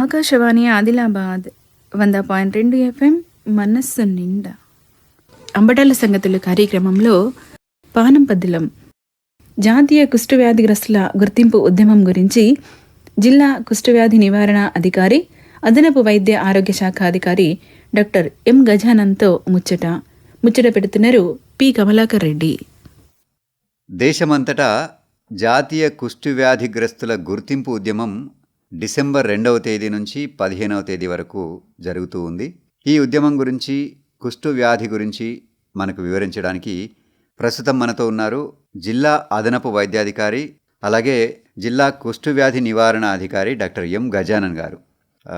ఆకాశవాణి ఆదిలాబాద్ వంద పాయింట్ రెండు ఎఫ్ఎం మనస్సు నిండా. అంబటాల సంగతులు కార్యక్రమంలో పానం పద్దులం. జాతీయ కుష్ఠవ్యాధిగ్రస్తుల గుర్తింపు ఉద్యమం గురించి జిల్లా కుష్ఠవ్యాధి నివారణ అధికారి అదనపు వైద్య ఆరోగ్య శాఖ అధికారి డాక్టర్ ఎం గజానంతో ముచ్చట. ముచ్చట పెడుతున్నారు పి కమలాకర్ రెడ్డి. దేశమంతటా జాతీయ కుష్ఠవ్యాధిగ్రస్తుల గుర్తింపు ఉద్యమం డిసెంబర్ రెండవ తేదీ నుంచి పదిహేనవ తేదీ వరకు జరుగుతూ ఉంది. ఈ ఉద్యమం గురించి కుష్ఠవ్యాధి గురించి మనకు వివరించడానికి ప్రస్తుతం మనతో ఉన్నారు జిల్లా అదనపు వైద్యాధికారి అలాగే జిల్లా కుష్ఠవ్యాధి నివారణ అధికారి డాక్టర్ ఎం గజానన్ గారు.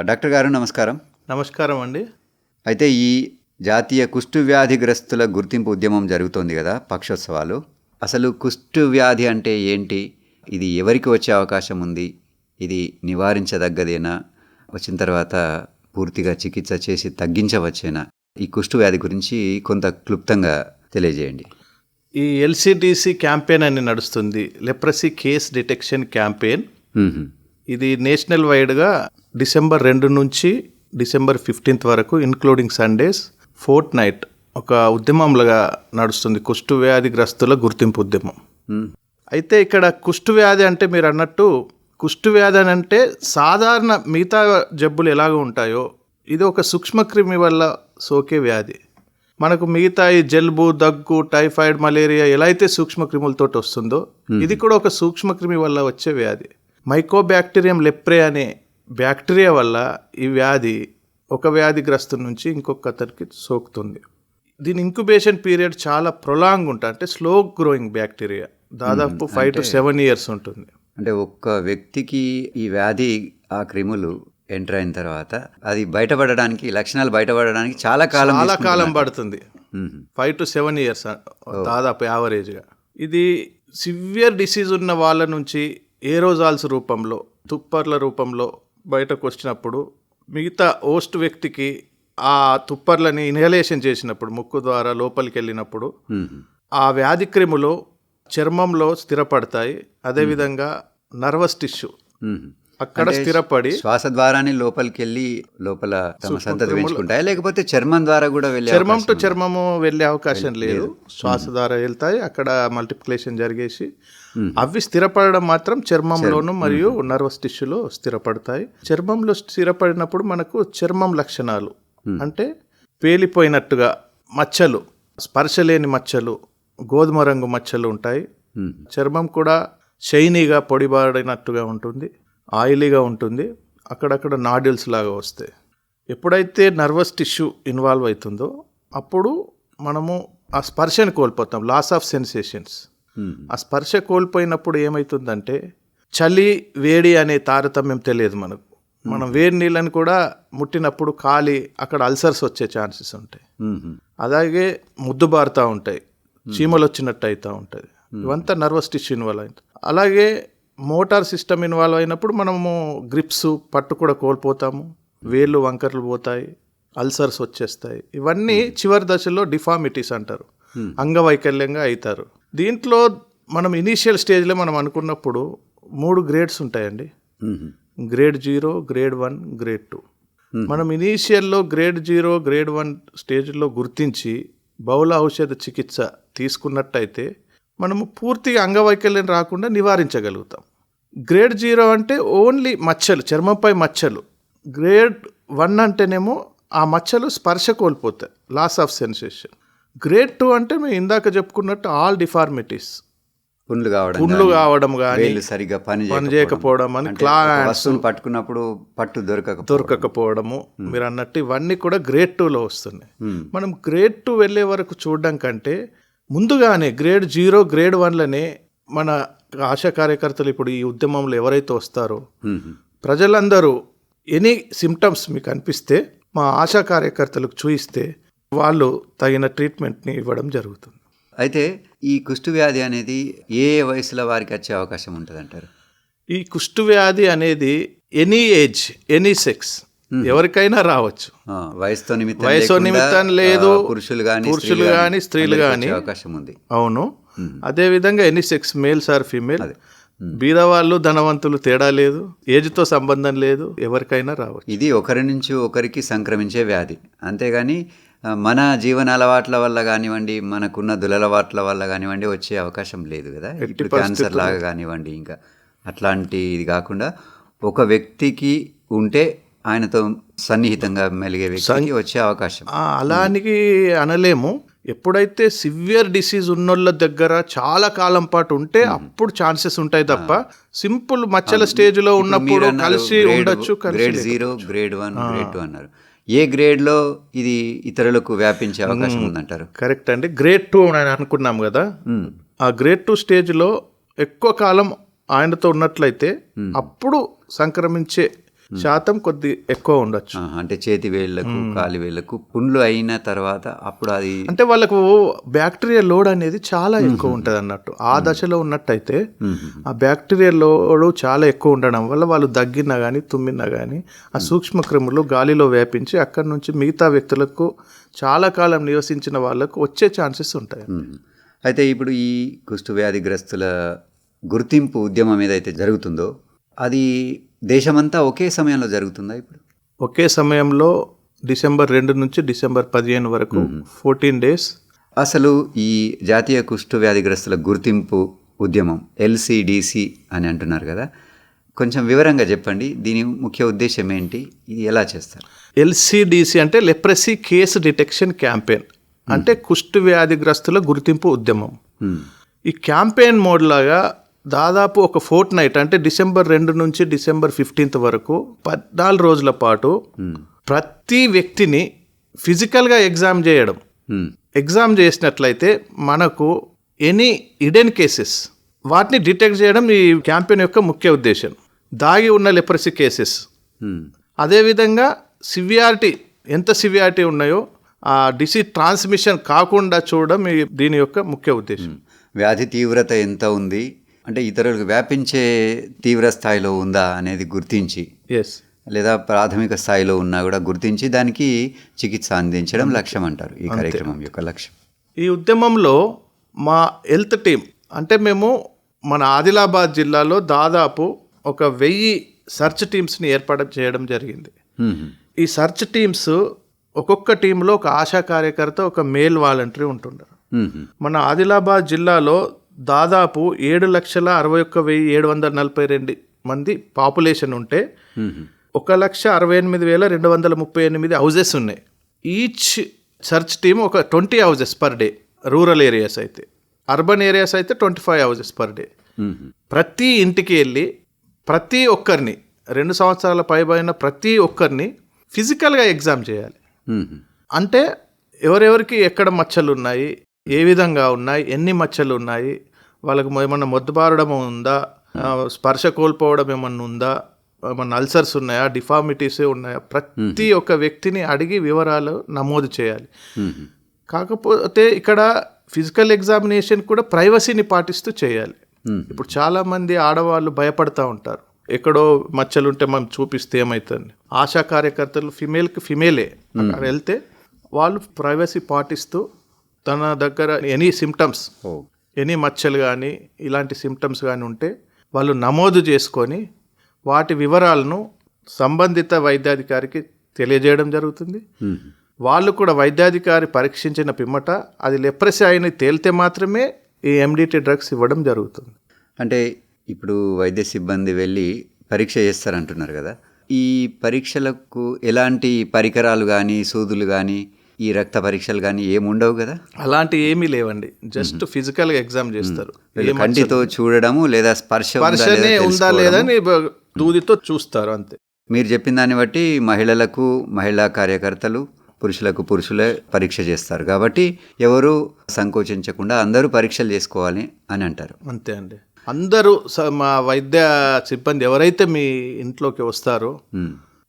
డాక్టర్ గారు నమస్కారం. నమస్కారం అండి. అయితే ఈ జాతీయ కుష్ఠవ్యాధిగ్రస్తుల గుర్తింపు ఉద్యమం జరుగుతోంది కదా పక్షోత్సవాలు. అసలు కుష్ఠవ్యాధి అంటే ఏంటి? ఇది ఎవరికి వచ్చే అవకాశం ఉంది? ఇది నివారించదగ్గదేనా? వచ్చిన తర్వాత పూర్తిగా చికిత్స చేసి తగ్గించవచ్చేనా? ఈ కుష్ఠవ్యాధి గురించి కొంత క్లుప్తంగా తెలియజేయండి. ఈ ఎల్సిడిసి క్యాంపెయిన్ అని నడుస్తుంది. Leprosy case detection campaign. ఇది నేషనల్ వైడ్గా డిసెంబర్ రెండు నుంచి డిసెంబర్ ఫిఫ్టీన్త్ వరకు ఇన్క్లూడింగ్ సండేస్ ఫోర్ట్ నైట్ ఒక ఉద్యమంలాగా నడుస్తుంది. కుష్టు వ్యాధిగ్రస్తుల గుర్తింపు ఉద్యమం. అయితే ఇక్కడ కుష్టు వ్యాధి అంటే మీరు అన్నట్టు కుష్టు వ్యాధి అని అంటే సాధారణ మిగతా జబ్బులు ఎలాగ ఉంటాయో ఇది ఒక సూక్ష్మక్రిమి వల్ల సోకే వ్యాధి. మనకు మిగతా ఈ జలుబు దగ్గు టైఫాయిడ్ మలేరియా ఎలా అయితే సూక్ష్మక్రిములతో వస్తుందో ఇది కూడా ఒక సూక్ష్మక్రిమి వల్ల వచ్చే వ్యాధి. మైకోబ్యాక్టీరియం లెప్రే అనే బ్యాక్టీరియా వల్ల ఈ వ్యాధి ఒక వ్యాధిగ్రస్తు నుంచి ఇంకొక అతనికి సోకుతుంది. దీని ఇంక్యుబేషన్ పీరియడ్ చాలా ప్రొలాంగ్ ఉంటుంది అంటే స్లో గ్రోయింగ్ బ్యాక్టీరియా దాదాపు ఫైవ్ టు సెవెన్ ఇయర్స్ ఉంటుంది. అంటే ఒక్క వ్యక్తికి ఈ వ్యాధి ఆ క్రిములు ఎంటర్ అయిన తర్వాత అది బయటపడడానికి లక్షణాలు బయటపడడానికి చాలా కాలం చాలా? కాలం పడుతుంది. ఫైవ్ టు సెవెన్ ఇయర్స్ దాదాపు యావరేజ్గా ఇది సివియర్ డిసీజ్ ఉన్న వాళ్ళ నుంచి ఏరోజాల్స్ రూపంలో తుప్పర్ల రూపంలో బయటకు వచ్చినప్పుడు మిగతా ఓస్ట్ వ్యక్తికి ఆ తుప్పర్లని ఇన్హలేషన్ చేసినప్పుడు ముక్కు ద్వారా లోపలికి వెళ్ళినప్పుడు. ఆ వ్యాధి క్రిములు చర్మంలో స్థిరపడతాయి. అదేవిధంగా నర్వస్ టిష్యూ. అక్కడ స్థిరపడి శ్వాస ద్వారానే లోపలికి వెళ్ళి లోపల తమ సంతతి పెంచుకుంటాయి లేకపోతే చర్మం ద్వారా కూడా వెళ్ళే చర్మం టు? చర్మము వెళ్ళే అవకాశం లేదు. శ్వాస ద్వారా వెళ్తాయి. అక్కడ మల్టిప్లికేషన్ జరిగేసి అవి స్థిరపడడం మాత్రం చర్మంలోను మరియు నర్వస్ టిష్యూలో స్థిరపడతాయి. చర్మంలో స్థిరపడినప్పుడు మనకు చర్మం లక్షణాలు అంటే పేలిపోయినట్టుగా మచ్చలు స్పర్శ లేని మచ్చలు గోధుమ రంగు మచ్చలు ఉంటాయి. చర్మం కూడా షైనీగా పొడిబాడినట్టుగా ఉంటుంది. ఆయిలీగా ఉంటుంది. అక్కడక్కడ నాడ్యూల్స్ లాగా వస్తాయి. ఎప్పుడైతే నర్వస్ టిష్యూ ఇన్వాల్వ్ అవుతుందో అప్పుడు మనము ఆ స్పర్శని కోల్పోతాం. Loss of sensations. ఆ స్పర్శ కోల్పోయినప్పుడు ఏమవుతుందంటే చలి వేడి అనే తారతమ్యం తెలియదు మనకు. మనం వేడి నీళ్ళని కూడా ముట్టినప్పుడు కాలి అక్కడ అల్సర్స్ వచ్చే ఛాన్సెస్ ఉంటాయి. అలాగే ముద్దుబారుతూ ఉంటాయి. చీమలు వచ్చినట్టు అవుతూ ఉంటుంది ఇవంతా నర్వస్ టిష్యూ ఇన్వాల్వ్ అయింది అలాగే మోటార్ సిస్టమ్ ఇన్వాల్వ్ అయినప్పుడు మనము గ్రిప్స్ పట్టు కూడా కోల్పోతాము. వేళ్ళు వంకర్లు పోతాయి. అల్సర్స్ వచ్చేస్తాయి. ఇవన్నీ చివరి దశలో డిఫార్మిటీస్ అంటారు. అంగవైకల్యంగా అవుతారు దీంట్లో మనం ఇనీషియల్ స్టేజ్లో మనం అనుకున్నప్పుడు మూడు గ్రేడ్స్ ఉంటాయండి. Grade zero grade one grade two. మనం ఇనీషియల్లో గ్రేడ్ జీరో గ్రేడ్ వన్ స్టేజ్లో గుర్తించి బహుళ ఔషధ చికిత్స తీసుకున్నట్టయితే మనము పూర్తిగా అంగవైకల్యం రాకుండా నివారించగలుగుతాం. గ్రేడ్ జీరో అంటే ఓన్లీ మచ్చలు చర్మంపై మచ్చలు. గ్రేడ్ వన్ అంటేనేమో ఆ మచ్చలు స్పర్శ కోల్పోతాయి loss of sensation. Grade two అంటే మేము ఇందాక చెప్పుకున్నట్టు ఆల్ డిఫార్మిటీస్. పుండ్లు కావడం పుండ్లు కావడం కానీ సరిగా పని పని చేయకపోవడం అని అంటే క్లా ఒక వస్తువును పట్టుకున్నప్పుడు పట్టు దొరకక దొరకకపోవడము మీరు అన్నట్టు ఇవన్నీ కూడా గ్రేడ్ టూలో వస్తున్నాయి. మనం గ్రేడ్ టూ వెళ్ళే వరకు చూడడం కంటే ముందుగానే గ్రేడ్ జీరో గ్రేడ్ వన్లనే మన ఆశా కార్యకర్తలు ఇప్పుడు ఈ ఉద్యమంలో ఎవరైతే వస్తారో. ప్రజలందరూ ఎనీ సిమ్టమ్స్ మీకు అనిపిస్తే మా ఆశా కార్యకర్తలకు చూయిస్తే వాళ్ళు తగిన ట్రీట్మెంట్ని ఇవ్వడం జరుగుతుంది అయితే ఈ కుష్టు వ్యాధి అనేది ఏ వయసుల వారికి వచ్చే అవకాశం ఉంటుంది అంటారు ఈ కుష్టు వ్యాధి అనేది ఎనీ ఏజ్ ఎనీ సెక్స్ ఎవరికైనా రావచ్చు. వయసుతో నిమిత్తం లేకుండా, నిమిత్తం లేదు. పురుషులు కానీ పురుషులు గాని, స్త్రీలు గాని. అవకాశం ఉంది. అవును. అదే విధంగా any sex males or female బీదవాళ్ళు ధనవంతులు తేడా లేదు ఏజ్తో సంబంధం లేదు ఎవరికైనా రావచ్చు. ఇది ఒకరి నుంచి ఒకరికి సంక్రమించే వ్యాధి. అంతేగాని మన జీవన అలవాట్ల వల్ల కానివ్వండి మనకున్న దురలవాట్ల వల్ల కానివ్వండి వచ్చే అవకాశం లేదు కదా. ఇప్పుడు క్యాన్సర్ లాగా కానివ్వండి ఇంకా. అట్లాంటి ఇది కాకుండా ఒక వ్యక్తికి ఉంటే ఆయనతో సన్నిహితంగా మెలిగే వ్యక్తికి వచ్చే అవకాశం. అలానికి అనలేము. ఎప్పుడైతే సివియర్ డిసీజ్ ఉన్నోళ్ళ దగ్గర చాలా కాలం పాటు ఉంటే అప్పుడు ఛాన్సెస్ ఉంటాయి తప్ప సింపుల్ మచ్చల స్టేజ్లో ఉన్నప్పుడు కలిసి ఉండొచ్చు grade zero grade one grade two అన్నారు. ఏ గ్రేడ్లో ఇది ఇతరులకు వ్యాపించే అవకాశం ఉందంటారు? కరెక్ట్ అండి. గ్రేడ్ టూ అని అనుకున్నాం కదా. ఆ గ్రేడ్ టూ స్టేజ్లో ఎక్కువ కాలం ఆయనతో ఉన్నట్లయితే అప్పుడు సంక్రమించే శాతం కొద్ది ఎక్కువ ఉండొచ్చు. అంటే చేతి వేళ్ళకు కాలి వేళ్ళకు పుండ్లు అయిన తర్వాత అప్పుడు అది అంటే వాళ్ళకు బ్యాక్టీరియా లోడ్ అనేది చాలా ఎక్కువ ఉంటుంది అన్నట్టు. ఆ దశలో ఉన్నట్టయితే ఆ బ్యాక్టీరియా లోడ్ చాలా ఎక్కువ ఉండడం వల్ల వాళ్ళు దగ్గినా కానీ తుమ్మినా కానీ ఆ సూక్ష్మ క్రిములు గాలిలో వ్యాపించి అక్కడి నుంచి మిగతా వ్యక్తులకు చాలా కాలం నివసించిన వాళ్ళకు వచ్చే ఛాన్సెస్ ఉంటాయి. అయితే ఇప్పుడు ఈ కుష్టు వ్యాధిగ్రస్తుల గుర్తింపు ఉద్యమం ఏదైతే జరుగుతుందో అది దేశమంతా ఒకే సమయంలో జరుగుతుందా ఇప్పుడు? ఒకే సమయంలో డిసెంబర్ రెండు నుంచి డిసెంబర్ పదిహేను వరకు ఫోర్టీన్ డేస్. అసలు ఈ జాతీయ కుష్టు వ్యాధిగ్రస్తుల గుర్తింపు ఉద్యమం ఎల్సిడిసి అని అంటున్నారు కదా. కొంచెం వివరంగా చెప్పండి దీని ముఖ్య ఉద్దేశం ఏంటి ఇది ఎలా చేస్తారు? ఎల్సిడిసి అంటే లెప్రసీ కేసు డిటెక్షన్ క్యాంపెయిన్ అంటే కుష్టు వ్యాధిగ్రస్తుల గుర్తింపు ఉద్యమం. ఈ క్యాంపెయిన్ మోడ్ లాగా దాదాపు ఒక ఫోర్ట్ నైట్ అంటే డిసెంబర్ రెండు నుంచి డిసెంబర్ ఫిఫ్టీన్త్ వరకు పద్నాలుగు రోజుల పాటు. ప్రతి వ్యక్తిని ఫిజికల్గా ఎగ్జామ్ చేయడం. ఎగ్జామ్ చేసినట్లయితే మనకు ఎనీ ఇడెన్ కేసెస్ వాటిని డిటెక్ట్ చేయడం ఈ క్యాంపెయిన్ యొక్క ముఖ్య ఉద్దేశం దాగి ఉన్న లెపరసీ కేసెస్. అదేవిధంగా సివియారిటీ ఎంత సివియారిటీ ఉన్నాయో ఆ డిసీజ్ ట్రాన్స్మిషన్ కాకుండా చూడడం దీని యొక్క ముఖ్య ఉద్దేశం వ్యాధి తీవ్రత ఎంత ఉంది అంటే ఇతరులకు వ్యాపించే తీవ్ర స్థాయిలో ఉందా అనేది గుర్తించి ఎస్ లేదా ప్రాథమిక స్థాయిలో ఉన్నా కూడా గుర్తించి దానికి చికిత్స అందించడం లక్ష్యం అంటారు ఈ కార్యక్రమం యొక్క లక్ష్యం. ఈ ఉద్యమంలో మా హెల్త్ టీం అంటే మేము మన ఆదిలాబాద్ జిల్లాలో దాదాపు ఒక వెయ్యి సర్చ్ టీమ్స్ని ఏర్పాటు చేయడం జరిగింది. ఈ సర్చ్ టీమ్స్ ఒక్కొక్క టీంలో ఒక ఆశా కార్యకర్త ఒక మేల్ వాలంటరీ ఉంటుంటారు మ్మ్. మన ఆదిలాబాద్ జిల్లాలో దాదాపు ఏడు లక్షల అరవై ఒక్క వెయ్యి ఏడు వందల నలభై రెండు మంది పాపులేషన్ ఉంటే. ఒక లక్ష అరవై ఎనిమిది వేల రెండు వందల ముప్పై ఎనిమిది హౌజెస్ ఉన్నాయి ఈచ్ సర్చ్ టీమ్ ఒక twenty houses per day rural areas అయితే అర్బన్ ఏరియాస్ అయితే twenty five houses per day. ప్రతి ఇంటికి వెళ్ళి ప్రతి ఒక్కరిని రెండు సంవత్సరాల పైబడిన ప్రతి ఒక్కరిని ఫిజికల్గా ఎగ్జామ్ చేయాలి. అంటే ఎవరెవరికి ఎక్కడ మచ్చలు ఉన్నాయి ఏ విధంగా ఉన్నాయి? ఎన్ని మచ్చలు ఉన్నాయి? వాళ్ళకు ఏమన్నా మొద్దుబారడం ఉందా? స్పర్శ కోల్పోవడం ఏమన్నా ఉందా? ఏమన్నా అల్సర్స్ ఉన్నాయా? డిఫార్మిటీస్ ఉన్నాయా? ప్రతి ఒక్క వ్యక్తిని అడిగి వివరాలు నమోదు చేయాలి. కాకపోతే ఇక్కడ ఫిజికల్ ఎగ్జామినేషన్ కూడా ప్రైవసీని పాటిస్తూ చేయాలి. ఇప్పుడు చాలా మంది ఆడవాళ్ళు భయపడతా ఉంటారు. ఎక్కడో మచ్చలు ఉంటే మనం చూపిస్తే ఏమవుతుంది ఆశా కార్యకర్తలు ఫిమేల్కి ఫిమేలే. అక్కడ వెళ్తే వాళ్ళు ప్రైవసీ పాటిస్తూ తన దగ్గర ఎనీ సిమ్టమ్స్ ఎనీ మచ్చలు కానీ ఇలాంటి సిమ్టమ్స్ కానీ ఉంటే వాళ్ళు నమోదు చేసుకొని వాటి వివరాలను సంబంధిత వైద్యాధికారికి తెలియజేయడం జరుగుతుంది. వాళ్ళు కూడా వైద్యాధికారి పరీక్షించిన పిమ్మట అది లెప్రసీ అయిన తేలితే మాత్రమే ఈ ఎండిటి డ్రగ్స్ ఇవ్వడం జరుగుతుంది. అంటే ఇప్పుడు వైద్య సిబ్బంది వెళ్ళి పరీక్ష చేస్తారంటున్నారు కదా. ఈ పరీక్షలకు ఎలాంటి పరికరాలు కానీ సూదులు కానీ ఈ రక్త పరీక్షలు కానీ ఏమి ఉండవు కదా? అలాంటి ఏమీ లేవండి. జస్ట్ ఫిజికల్గా ఎగ్జామ్ చేస్తారు. కంటితో చూడడము లేదా స్పర్శ లేదా స్పర్శనే ఉందా బ- దూదితో చూస్తారు అంతే. మీరు చెప్పిన దాన్ని బట్టి మహిళలకు మహిళా కార్యకర్తలు పురుషులకు పురుషులే పరీక్ష చేస్తారు. కాబట్టి ఎవరు సంకోచించకుండా అందరూ పరీక్షలు చేసుకోవాలి అని అంటారు. అంతే అండి. అందరూ మా వైద్య సిబ్బంది ఎవరైతే మీ ఇంట్లోకి వస్తారో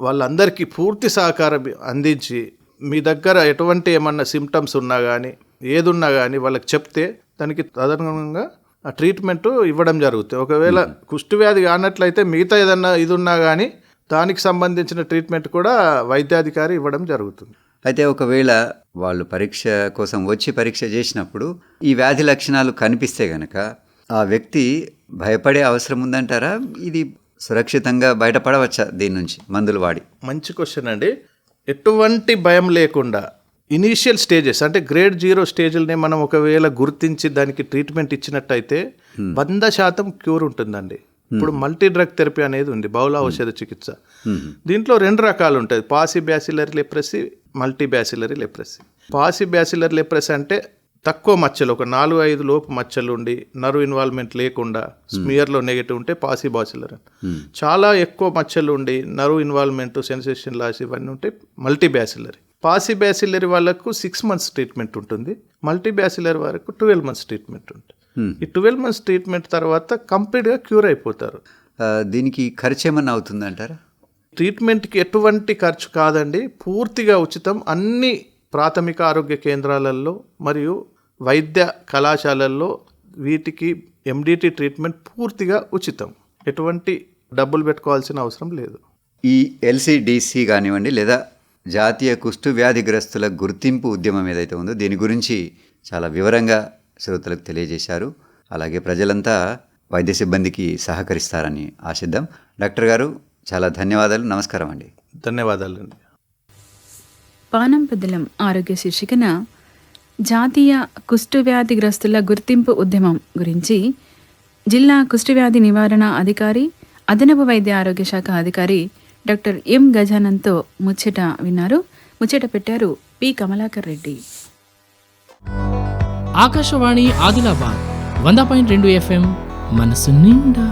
వాళ్ళందరికీ పూర్తి సహకారం అందించి మీ దగ్గర ఎటువంటి ఏమన్నా సిమ్టమ్స్ ఉన్నా కానీ ఏది ఉన్నా కానీ వాళ్ళకి చెప్తే దానికి తదనుగుణంగా ఆ ట్రీట్మెంట్ ఇవ్వడం జరుగుతుంది. ఒకవేళ కుష్టి వ్యాధి కానట్లయితే మిగతా ఏదన్నా ఇది ఉన్నా కానీ దానికి సంబంధించిన ట్రీట్మెంట్ కూడా వైద్యాధికారి ఇవ్వడం జరుగుతుంది. అయితే ఒకవేళ వాళ్ళు పరీక్ష కోసం వచ్చి పరీక్ష చేసినప్పుడు ఈ వ్యాధి లక్షణాలు కనిపిస్తే గనక ఆ వ్యక్తి భయపడే అవసరం ఉందంటారా? ఇది సురక్షితంగా బయటపడవచ్చా దీని నుంచి మందులు వాడి? మంచి క్వశ్చన్ అండి. ఎటువంటి భయం లేకుండా ఇనీషియల్ స్టేజెస్ అంటే గ్రేడ్ జీరో స్టేజ్లనే మనం ఒకవేళ గుర్తించి దానికి ట్రీట్మెంట్ ఇచ్చినట్టయితే వంద శాతం క్యూర్ ఉంటుందండి. ఇప్పుడు మల్టీ డ్రగ్ థెరపీ అనేది ఉంది బహుళ ఔషధ చికిత్స. దీంట్లో రెండు రకాలు ఉంటాయి pauci bacillary leprosy multi bacillary leprosy. Pauci bacillary leprosy అంటే తక్కువ మచ్చలు ఒక నాలుగు ఐదు లోపు మచ్చలు ఉండి నర్వ్ ఇన్వాల్వ్మెంట్ లేకుండా స్మియర్లో నెగిటివ్ ఉంటే పాసి బాసిలర్ అని. చాలా ఎక్కువ మచ్చలు ఉండి నర్వ్ ఇన్వాల్వ్మెంట్ సెన్సేషన్ లాస్ ఇవన్నీ ఉంటే మల్టీ బ్యాసిలరీ పాసి బ్యాసిలరీ వాళ్ళకు సిక్స్ మంత్స్ ట్రీట్మెంట్ ఉంటుంది. మల్టీ బ్యాసిలరీ వరకు ట్వెల్వ్ మంత్స్ ట్రీట్మెంట్ ఉంటుంది ఈ ట్వెల్వ్ మంత్స్ ట్రీట్మెంట్ తర్వాత కంప్లీట్గా క్యూర్ అయిపోతారు. దీనికి ఖర్చు ఏమన్నా అవుతుందంటారా ట్రీట్మెంట్కి ఎటువంటి ఖర్చు కాదండి. పూర్తిగా ఉచితం అన్ని ప్రాథమిక ఆరోగ్య కేంద్రాలలో మరియు వైద్య కళాశాలల్లో వీటికి ఎండిటి ట్రీట్మెంట్ పూర్తిగా ఉచితం. ఎటువంటి డబ్బులు పెట్టుకోవాల్సిన అవసరం లేదు. ఈ ఎల్సిడిసి కానివ్వండి లేదా జాతీయ కుష్టు వ్యాధిగ్రస్తుల గుర్తింపు ఉద్యమం ఏదైతే ఉందో దీని గురించి చాలా వివరంగా శ్రోతలకు తెలియజేశారు. అలాగే ప్రజలంతా వైద్య సిబ్బందికి సహకరిస్తారని ఆశిద్దాం. డాక్టర్ గారు చాలా ధన్యవాదాలు. నమస్కారం అండి. ధన్యవాదాలండి. పానం పెద్దలం ఆరోగ్య శీర్షికన జాతీయ కుష్ఠవ్యాధిగ్రస్తుల గుర్తింపు ఉద్యమం గురించి జిల్లా కుష్ఠవ్యాధి నివారణ అధికారి అదనపు వైద్య ఆరోగ్య శాఖ అధికారి డాక్టర్ ఎం గజానంతో ముచ్చట విన్నారు. ముచ్చట పెట్టారు పి. కమలాకర్ రెడ్డి. ఆకాశవాణి ఆదిలాబాద్ వంద పాయింట్ రెండు ఎఫ్ఎం మనసు నిండా